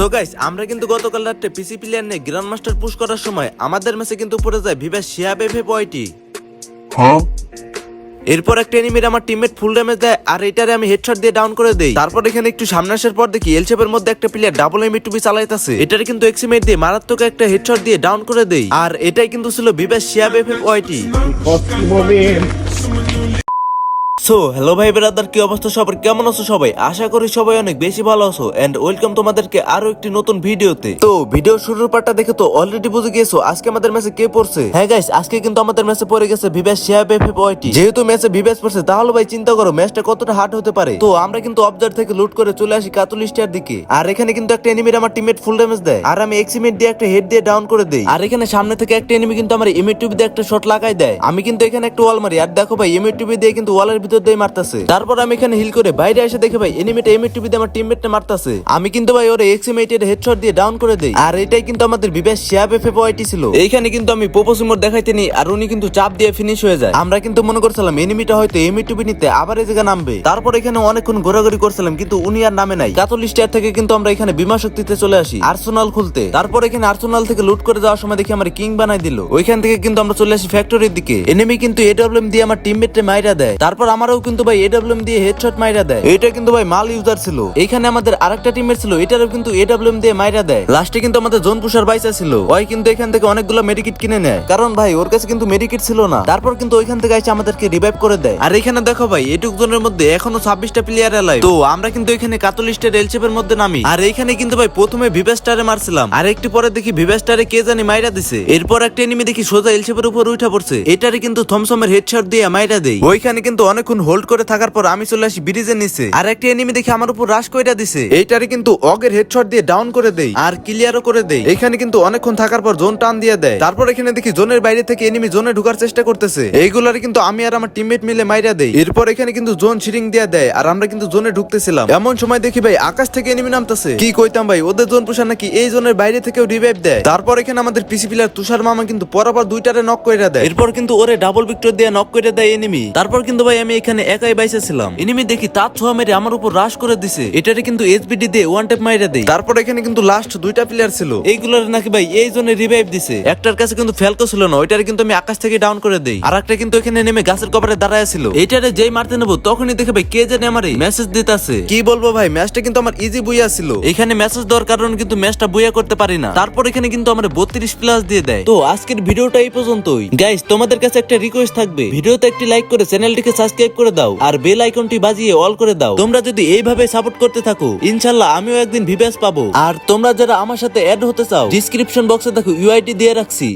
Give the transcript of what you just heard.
So guys আমরা কিন্তু গতকাল রাত্রে পিসি প্লেয়ার নিয়ে গ্র্যান্ড মাস্টার পুশ করার সময় আমাদের ম্যাচে কিন্তু পড়ে যায় ভিভা শিয়াব এফে পয়টি এরপর একটা এনিমির আমার টিমমেট ফুল ড্যামেজ দেয় আর এটারে আমি হেডশট দিয়ে ডাউন করে দেই। তারপর এখানে একটু সামনে আসার পর দেখি এল শেপের মধ্যে একটা প্লেয়ার ডাবল এম টুবি চালাইতাছে। এটারে কিন্তু এক্সিমেট দিয়ে মারাত্মক একটা হেডশট দিয়ে ডাউন করে দেই। আর এটাই কিন্তু ছিল ভিভা শিয়াব এফে ওয়াইটি সো হ্যালো ভাই ব্রাদার কি অবস্থা সবার? কেমন আছো সবাই? আশা করি সবাই অনেক বেশি ভালো আছো। এন্ড ওয়েলকাম তোমাদেরকে আরও একটি নতুন ভিডিওতে তো ভিডিও শুরুর পার্টটা দেখে তো অলরেডি বুঝে গিয়েছো, আজকে আমাদের ম্যাচে কে পড়ছে? হ্যাঁ গাইস আজকে কিন্তু আমাদের ম্যাচে পড়ে গেছে ভিভ্যাস শিয়া বেফে পয়েটি যেহেতু ম্যাচে ভিভ্যাস পড়ছে, তাহলে ভাই চিন্তা করো ম্যাচটা কতটা হার্ড হতে পারে? তো, আমরা কিন্তু অবজার থেকে লুট করে চলে আসি কাতুল স্টার দিকে। আর এখানে কিন্তু একটা এনিমির আমার টিমমেট ফুল ড্যামেজ দেয়। আর আমি এক্সিমেট দিয়ে একটা হেড দিয়ে ডাউন করে দেই। আর এখানে সামনে থেকে একটা এনিমি কিন্তু আমার এমিট টিভি দিয়ে একটা শট লাগাই দেয়। আমি কিন্তু এখানে একটা ওয়াল মারি। আর দেখো ভাই এমিট টিভি দিয়ে কিন্তু ওয়ালের ভিতর দিয়ে মারতাছে। তারপর আমি এখানে হিল করে বাইরে এসে দেখে ভাই এনিমিটা এমিট টিভি দিয়ে আমার টিমমেটটা মারতাছে। আমি কিন্তু ভাই ওর এক্সিমেটের হেডশট দিয়ে ডাউন করে দেই। আর এটাই কিন্তু আমাদের বিবেশ শিয়াব এফে ছিল। এইখানে কিন্তু আমি পোপোসিমোর দেখাইতে নি আর উনি কিন্তু চাপ দিয়ে ফিনিশ হয়ে যায়। আমরা কিন্তু মনে করছিলাম এনিমিটা হয়তো এমিট টিভি নিতে আবার এই জায়গা নামবে। তারপর এখানে অনেকক্ষণ ঘোরাঘুরি করছিলাম, কিন্তু উনি আর নামে নাই। কাতল স্টার থেকে কিন্তু আমরা এখানে বিমা শক্তিতে চলে আসি আর্সেনাল খুলতে। তারপর এখানে আর্সেনাল থেকে লুট করে যাওয়ার সময় দেখি আমার কিং বানাই দিল। ওইখান থেকে কিন্তু আমরা চলে আসি ফ্যাক্টরির দিকে। এনিমি কিন্তু এডব্লিউএম দিয়ে আমার টিমমেটে মাইরা দেয়। তারপর আমারও কিন্তু ভাই এডব্লিউএম দিয়ে হেডশট মাইরা দেয়। এটা কিন্তু ভাই মাল ইউজার ছিল। এখানে আমাদের আরেকটা টিমমেট ছিল এটারও কিন্তু এডব্লিউএম দিয়ে মাইরা দেয়। লাস্টে কিন্তু আমাদের জোন পুষার বাইসা ছিল। ওই কিন্তু এখান থেকে অনেকগুলো মেডিকিট কিনে নেয়। কারণ ভাই ওর কাছে কিন্তু মেডিকিট ছিল না। তারপর কিন্তু ওইখান থেকে এসে আমাদেরকে রিভাইভ করে দেয়। আর এখানে দেখো ভাই এটুক জনের মধ্যে এখনও ছাব্বিশটা প্লেয়ার এলাই তো আমরা কিন্তু এখানে কাতলিস্টের এলচেপের মধ্যে নামি। আর এখানে কিন্তু ভাই প্রথমে ভিভেস্টারে মারছিলাম। আর একটু পরে দেখি ভিভেস্টারে কে জানি মাইরা দিছে। এরপর একটা এনিমি দেখি সোজা এলচেপের উপর উঠা পড়ছে। এটারে কিন্তু থমসমের হেডশট দিয়ে মাইরা দেই ওইখানে কিন্তু অনেকক্ষণ হোল্ড করে থাকার পর আমি চলে আসি ব্রিজের নিচে। আর একটা এনিমি দেখি আমার উপর রাশ কইরা দিছে। এইটারে কিন্তু অগের হেডশট দিয়ে ডাউন করে দেই। আর ক্লিয়ারও করে দেই। এখানে কিন্তু অনেকক্ষণ থাকার পর জোন টান দিয়ে দেয়। তারপর এখানে দেখি জোনের বাইরে থেকে এনিমি জোনে ঢুকার চেষ্টা করতেছে। এইগুলারে কিন্তু আমি আর আমার টিমমেট মিলে মাইরা দেই। এরপর এখানে কিন্তু জোন শিরিং দিয়ে দেয়। আর আমরা কিন্তু জোনে ঢুকতেছিলাম। এমন সময় দেখি ভাই আকাশ থেকে এনিমি নামতেছে। কি কইতাম ভাই ওদের জোন পুষা নাকি এই জোনের বাইরে থেকেও রিভাইভ দেয়। তারপর এখানে আমাদের পিসি প্লেয়ার তুষার মামা কিন্তু পরপর দুইটারে নক কইরা দেয়। এরপর কিন্তু ওরে ডাবল ভিক্টর দিয়ে নক কইরা দেয় এনিমি তারপর কিন্তু ভাই আমি এখানে একাই বাইসে ছিলাম এনিমি দেখি তার ছোঁয়া মেরে আমার উপর রাশ করে দিছে। এটারে কিন্তু এসবিডি দিয়ে ওয়ান টেপ মাইরা দেয় তারপর এখানে কিন্তু লাস্ট দুইটা প্লেয়ার ছিল। এইগুলোর নাকি ভাই এই জন্য রিভাইভ দিছে। একটার কাছে কিন্তু ফেলকো ছিল না ওইটারে কিন্তু আমি আকাশ থেকে ডাউন করে দেই। আর একটা কিন্তু এখানে নেমে গাছের কপারে দাঁড়ায় ছিল। এইটারে যেই মারতে নেব তখনই দেখে ভাই কে জানে আমার মেসেজ দিতেছে। কি বলব ভাই ম্যাচটা কিন্তু আমার ইজি বুইয়া ছিল। এখানে মেসেজ দেওয়ার কারণে কিন্তু ম্যাচটা বুইয়া করতে পারি না। তারপর এখানে কিন্তু আমার বত্রিশ প্লাস দিয়ে দেয়। তো আজকের ভিডিওটা এই পর্যন্তই। গাইস তোমাদের কাছে একটা রিকোয়েস্ট থাকবে। ভিডিওতে একটি লাইক করে চ্যানেলটিকে সাবস্ক্রাইব করে দাও আর বেল আইকনটি বাজিয়ে অল করে দাও। তোমরা যদি এইভাবে সাপোর্ট করতে থাকো, ইনশাল্লাহ আমিও একদিন ভিভ্যাস পাবো। আর তোমরা যারা আমার সাথে অ্যাড হতে চাও ডিসক্রিপশন বক্সে দেখো ইউআইডি দিয়ে রাখছি।